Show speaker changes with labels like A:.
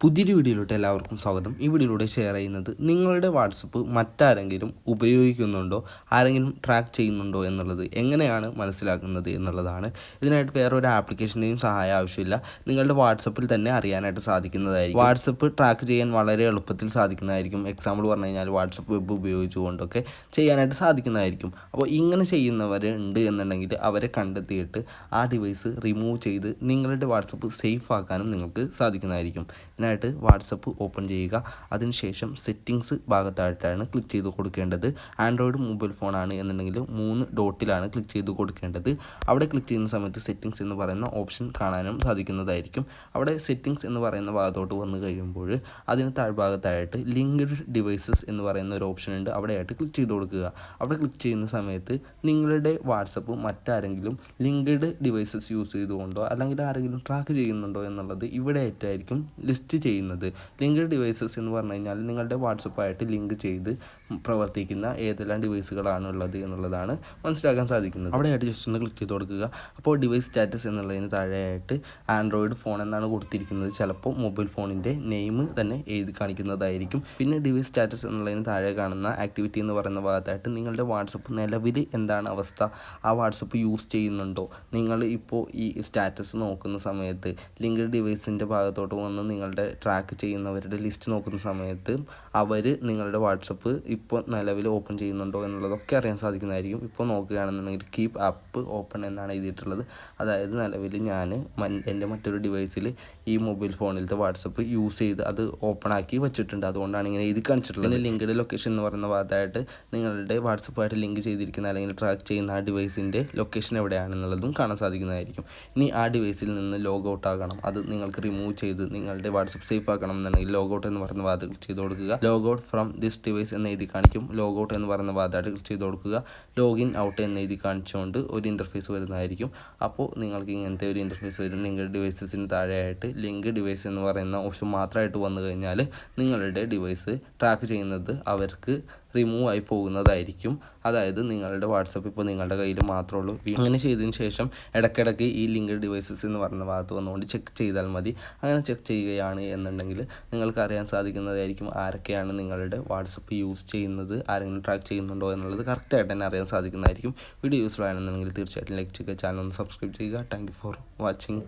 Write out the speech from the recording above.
A: പുതിയൊരു വീഡിയോയിലോട്ട് എല്ലാവർക്കും സ്വാഗതം. ഈ വീഡിയോയിലൂടെ ഷെയർ ചെയ്യുന്നത് നിങ്ങളുടെ വാട്സപ്പ് മറ്റാരെങ്കിലും ഉപയോഗിക്കുന്നുണ്ടോ? ആരെങ്കിലും ട്രാക്ക് ചെയ്യുന്നുണ്ടോ എന്നുള്ളത് എങ്ങനെയാണ് മനസ്സിലാക്കുന്നത് എന്നുള്ളതാണ്. ഇതിനായിട്ട് വേറൊരു ആപ്ലിക്കേഷന്റെയും സഹായം ആവശ്യമില്ല. നിങ്ങളുടെ വാട്സപ്പിൽ തന്നെ അറിയാനായിട്ട് സാധിക്കുന്നതായിരിക്കും. വാട്സപ്പ് ട്രാക്ക് ചെയ്യാൻ വളരെ എളുപ്പത്തിൽ സാധിക്കുന്നതായിരിക്കും. എക്സാമ്പിൾ പറഞ്ഞു കഴിഞ്ഞാൽ വാട്സപ്പ് വെബ് ഉപയോഗിച്ചുകൊണ്ടൊക്കെ ചെയ്യാനായിട്ട് സാധിക്കുന്നതായിരിക്കും. അപ്പോൾ ഇങ്ങനെ ചെയ്യുന്നവരുണ്ട് എന്നുണ്ടെങ്കിൽ അവരെ കണ്ടെത്തിയിട്ട് ആ ഡിവൈസ് റിമൂവ് ചെയ്ത് നിങ്ങളുടെ വാട്സപ്പ് സേഫ് ആക്കാനും നിങ്ങൾക്ക് സാധിക്കുന്നതായിരിക്കും. ഇതിനായിട്ട് വാട്സപ്പ് ഓപ്പൺ ചെയ്യുക. അതിനുശേഷം സെറ്റിങ്സ് ഭാഗത്തായിട്ടാണ് ക്ലിക്ക് ചെയ്ത് കൊടുക്കേണ്ടത്. ആൻഡ്രോയിഡ് മൊബൈൽ ഫോണാണ് എന്നുണ്ടെങ്കിൽ മൂന്ന് ഡോട്ടിലാണ് ക്ലിക്ക് ചെയ്ത് കൊടുക്കേണ്ടത്. അവിടെ ക്ലിക്ക് ചെയ്യുന്ന സമയത്ത് സെറ്റിങ്സ് എന്ന് പറയുന്ന ഓപ്ഷൻ കാണാനും സാധിക്കുന്നതായിരിക്കും. അവിടെ സെറ്റിങ്സ് എന്ന് പറയുന്ന ഭാഗത്തോട്ട് വന്നു കഴിയുമ്പോൾ അതിന് താഴ്ഭാഗത്തായിട്ട് ലിങ്ക്ഡ് ഡിവൈസസ് എന്ന് പറയുന്ന ഒരു ഓപ്ഷൻ ഉണ്ട്. അവിടെയായിട്ട് ക്ലിക്ക് ചെയ്ത് കൊടുക്കുക. അവിടെ ക്ലിക്ക് ചെയ്യുന്ന സമയത്ത് നിങ്ങളുടെ വാട്സപ്പ് മറ്റാരെങ്കിലും ലിങ്ക്ഡ് ഡിവൈസസ് യൂസ് ചെയ്തുകൊണ്ടോ അല്ലെങ്കിൽ ആരെങ്കിലും ട്രാക്ക് ചെയ്യുന്നുണ്ടോ എന്നുള്ളത് ഇവിടെ ആയിട്ടായിരിക്കും ലിസ്റ്റ് ചെയ്യുന്നത്. ലിങ്ക്ഡ് ഡിവൈസസ് എന്ന് പറഞ്ഞു കഴിഞ്ഞാൽ നിങ്ങളുടെ വാട്സപ്പായിട്ട് ലിങ്ക് ചെയ്ത് പ്രവർത്തിക്കുന്ന ഏതെല്ലാം ഡിവൈസുകളാണ് ഉള്ളത് എന്നുള്ളതാണ് മനസ്സിലാക്കാൻ സാധിക്കുന്നത്. അവിടെയായിട്ട് ജസ്റ്റ് ഒന്ന് ക്ലിക്ക് ചെയ്ത് കൊടുക്കുക. അപ്പോൾ ഡിവൈസ് സ്റ്റാറ്റസ് എന്നുള്ളതിന് താഴെയായിട്ട് ആൻഡ്രോയിഡ് ഫോൺ എന്നാണ് കൊടുത്തിരിക്കുന്നത്. ചിലപ്പോൾ മൊബൈൽ ഫോണിന്റെ നെയിം തന്നെ എഴുതി കാണിക്കുന്നതായിരിക്കും. പിന്നെ ഡിവൈസ് സ്റ്റാറ്റസ് എന്നുള്ളതിന് താഴെ കാണുന്ന ആക്ടിവിറ്റി എന്ന് പറയുന്ന ഭാഗത്തായിട്ട് നിങ്ങളുടെ വാട്സപ്പ് നിലവിൽ എന്താണ് അവസ്ഥ? ആ വാട്സപ്പ് യൂസ് ചെയ്യുന്നുണ്ടോ? നിങ്ങൾ ഇപ്പോൾ ഈ സ്റ്റാറ്റസ് നോക്കുന്ന സമയത്ത് ലിങ്ക് ഡിവൈസിന്റെ ഭാഗത്തോട്ട് വന്ന് നിങ്ങളുടെ ട്രാക്ക് ചെയ്യുന്നവരുടെ ലിസ്റ്റ് നോക്കുന്ന സമയത്ത് അവർ നിങ്ങളുടെ വാട്സപ്പ് ഇപ്പോൾ നിലവിൽ ഓപ്പൺ ചെയ്യുന്നുണ്ടോ എന്നുള്ളതൊക്കെ അറിയാൻ സാധിക്കുന്നതായിരിക്കും. ഇപ്പോൾ നോക്കുകയാണെന്നുണ്ടെങ്കിൽ കീപ്പ് ആപ്പ് ഓപ്പൺ എന്നാണ് എഴുതിയിട്ടുള്ളത്. അതായത് നിലവിൽ ഞാൻ എന്റെ മറ്റൊരു ഡിവൈസിൽ ഈ മൊബൈൽ ഫോണിലത്തെ വാട്സപ്പ് യൂസ് ചെയ്ത് അത് ഓപ്പൺ ആക്കി വെച്ചിട്ടുണ്ട്. അതുകൊണ്ടാണ് ഇങ്ങനെ എഴുതി കാണിച്ചിട്ടുള്ളത്. പിന്നെ ലിങ്ക്ഡ് ലൊക്കേഷൻ എന്ന് പറയുന്ന ഭാഗത്തായിട്ട് നിങ്ങളുടെ വാട്സപ്പായിട്ട് ലിങ്ക് ചെയ്തിരിക്കുന്ന അല്ലെങ്കിൽ ട്രാക്ക് ചെയ്യുന്ന ആ ഡിവൈസിന്റെ ലൊക്കേഷൻ എവിടെയാണെന്നുള്ളതും കാണാൻ സാധിക്കുന്നതായിരിക്കും. ഇനി ആ ഡിവൈസിൽ നിന്ന് ലോഗ് ഔട്ട് ആകണം. അത് നിങ്ങൾക്ക് റിമൂവ് ചെയ്ത് നിങ്ങളുടെ വാട്സപ്പ് സേഫ് ആക്കണം എന്നുണ്ടെങ്കിൽ ലോഗ് ഔട്ട് എന്ന് പറയുന്ന വാദം ക്ലിക്ക് ചെയ്ത് കൊടുക്കുക. Log out from this device എന്ന് എഴുതി കാണിക്കും. ലോഗ് ഔട്ട് എന്ന് പറയുന്ന വാദമായിട്ട് ക്ലിക്ക് ചെയ്ത് കൊടുക്കുക. ലോഗിൻ ഔട്ട് എന്ന് എഴുതി കാണിച്ചുകൊണ്ട് ഒരു ഇന്റർഫേസ് വരുന്നതായിരിക്കും. അപ്പോൾ നിങ്ങൾക്ക് ഇങ്ങനത്തെ ഒരു ഇന്റർഫേസ് വരും നിങ്ങളുടെ ഡിവൈസസിന് താഴെയായിട്ട് ലിങ്ക് ഡിവൈസ് എന്ന് പറയുന്ന ഓപ്ഷൻ മാത്രമായിട്ട് വന്നു കഴിഞ്ഞാൽ നിങ്ങളുടെ ഡിവൈസ് ട്രാക്ക് ചെയ്യുന്നത് അവർക്ക് റിമൂവ് ആയി പോകുന്നതായിരിക്കും. അതായത് നിങ്ങളുടെ വാട്സപ്പ് ഇപ്പോൾ നിങ്ങളുടെ കയ്യിൽ മാത്രമേ ഉള്ളൂ. അങ്ങനെ ചെയ്തതിന് ശേഷം ഇടയ്ക്കിടയ്ക്ക് ഈ ലിങ്ക് ഡിവൈസസ് എന്ന് പറയുന്ന ഭാഗത്ത് വന്നുകൊണ്ട് ചെക്ക് ചെയ്താൽ മതി. അങ്ങനെ ചെക്ക് ചെയ്യുകയാണ് എന്നുണ്ടെങ്കിൽ നിങ്ങൾക്ക് അറിയാൻ സാധിക്കുന്നതായിരിക്കും ആരൊക്കെയാണ് നിങ്ങളുടെ വാട്സപ്പ് യൂസ് ചെയ്യുന്നത് ആരെങ്കിലും ട്രാക്ക് ചെയ്യുന്നുണ്ടോ എന്നുള്ളത് കറക്റ്റായിട്ട് തന്നെ അറിയാൻ സാധിക്കുന്നതായിരിക്കും. വീഡിയോ യൂസ്ഫുൾ ആണെന്നുണ്ടെങ്കിൽ തീർച്ചയായിട്ടും ലൈക്ക് ചെയ്യുക ചാനൽ ഒന്ന് സബ്സ്ക്രൈബ് ചെയ്യുക. Thank for watching